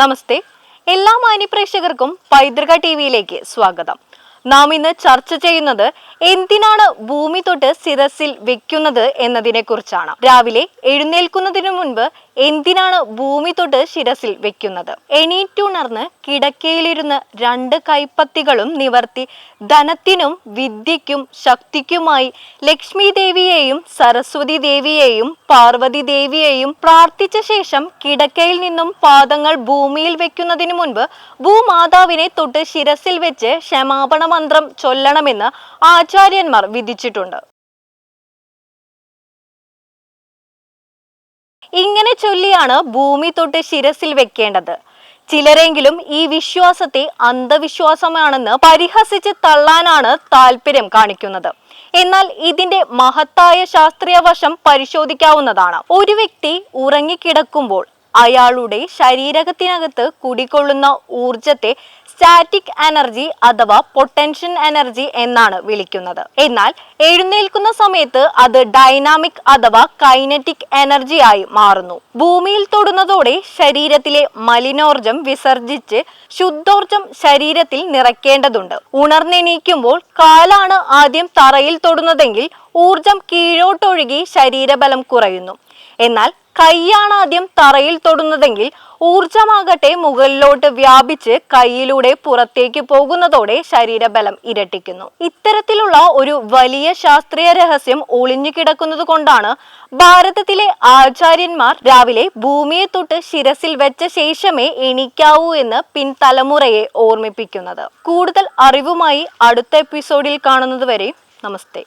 നമസ്തേ. എല്ലാ മാന്യ പ്രേക്ഷകർക്കും പൈതൃക ടി വിയിലേക്ക് സ്വാഗതം. നാം ഇന്ന് ചർച്ച ചെയ്യുന്നത് എന്തിനാണ് ഭൂമി തൊട്ട് ശിരസിൽ വെക്കുന്നത് എന്നതിനെ കുറിച്ചാണ് രാവിലെ എഴുന്നേൽക്കുന്നതിനു മുൻപ് എന്തിനാണ് ഭൂമി തൊട്ട് ശിരസിൽ വെക്കുന്നത്? എണീറ്റുണർന്ന് കിടക്കയിലിരുന്ന് രണ്ട് കൈപ്പത്തികളും നിവർത്തി ധനത്തിനും വിദ്യയ്ക്കും ശക്തിക്കുമായി ലക്ഷ്മി ദേവിയെയും സരസ്വതി ദേവിയെയും പാർവതി ദേവിയെയും പ്രാർത്ഥിച്ച ശേഷം കിടക്കയിൽ നിന്നും പാദങ്ങൾ ഭൂമിയിൽ വെക്കുന്നതിനു മുൻപ് ഭൂമാതാവിനെ തൊട്ട് ശിരസിൽ വെച്ച് ക്ഷമാപണ മന്ത്രം ചൊല്ലണമെന്ന് ആചാര്യന്മാർ വിധിച്ചിട്ടുണ്ട്. ഇങ്ങനെ ചൊല്ലിയാണ് ഭൂമി തൊട്ട് ശിരസിൽ വെക്കേണ്ടത്. ചിലരെങ്കിലും ഈ വിശ്വാസത്തെ അന്ധവിശ്വാസമാണെന്ന് പരിഹസിച്ച് തള്ളാനാണ് താല്പര്യം കാണിക്കുന്നത്. എന്നാൽ ഇതിന്റെ മഹത്തായ ശാസ്ത്രീയ വശം പരിശോധിക്കാവുന്നതാണ്. ഒരു വ്യക്തി ഉറങ്ങിക്കിടക്കുമ്പോൾ അയാളുടെ ശരീരത്തിനകത്ത് കുടികൊള്ളുന്ന ഊർജത്തെ സ്റ്റാറ്റിക് എനർജി അഥവാ പൊട്ടൻഷ്യൽ എനർജി എന്നാണ് വിളിക്കുന്നത്. എന്നാൽ എഴുന്നേൽക്കുന്ന സമയത്ത് അത് ഡൈനാമിക് അഥവാ കൈനറ്റിക് ആയി മാറുന്നു. ഭൂമിയിൽ തൊടുന്നതോടെ ശരീരത്തിലെ മലിനോർജം വിസർജിച്ച് ശുദ്ധോർജം ശരീരത്തിൽ നിറയ്ക്കേണ്ടതുണ്ട്. ഉണർന്നെണീക്കുമ്പോൾ കാലാണ് ആദ്യം തറയിൽ തൊടുന്നതെങ്കിൽ ഊർജം കീഴോട്ടൊഴുകി ശരീരബലം കുറയുന്നു. എന്നാൽ കൈയാണ് ആദ്യം തറയിൽ തൊടുന്നതെങ്കിൽ ഊർജമാകട്ടെ മുകളിലോട്ട് വ്യാപിച്ച് കൈയിലൂടെ പുറത്തേക്ക് പോകുന്നതോടെ ശരീരബലം ഇരട്ടിക്കുന്നു. ഇത്തരത്തിലുള്ള ഒരു വലിയ ശാസ്ത്രീയ രഹസ്യം ഒളിഞ്ഞു കിടക്കുന്നത് കൊണ്ടാണ് ഭാരതത്തിലെ ആചാര്യന്മാർ രാവിലെ ഭൂമിയെ തൊട്ട് ശിരസിൽ വെച്ച ശേഷമേ എണീക്കാവൂ എന്ന് പിൻതലമുറയെ ഓർമ്മിപ്പിക്കുന്നത്. കൂടുതൽ അറിവുമായി അടുത്ത എപ്പിസോഡിൽ കാണുന്നതുവരെ നമസ്തേ.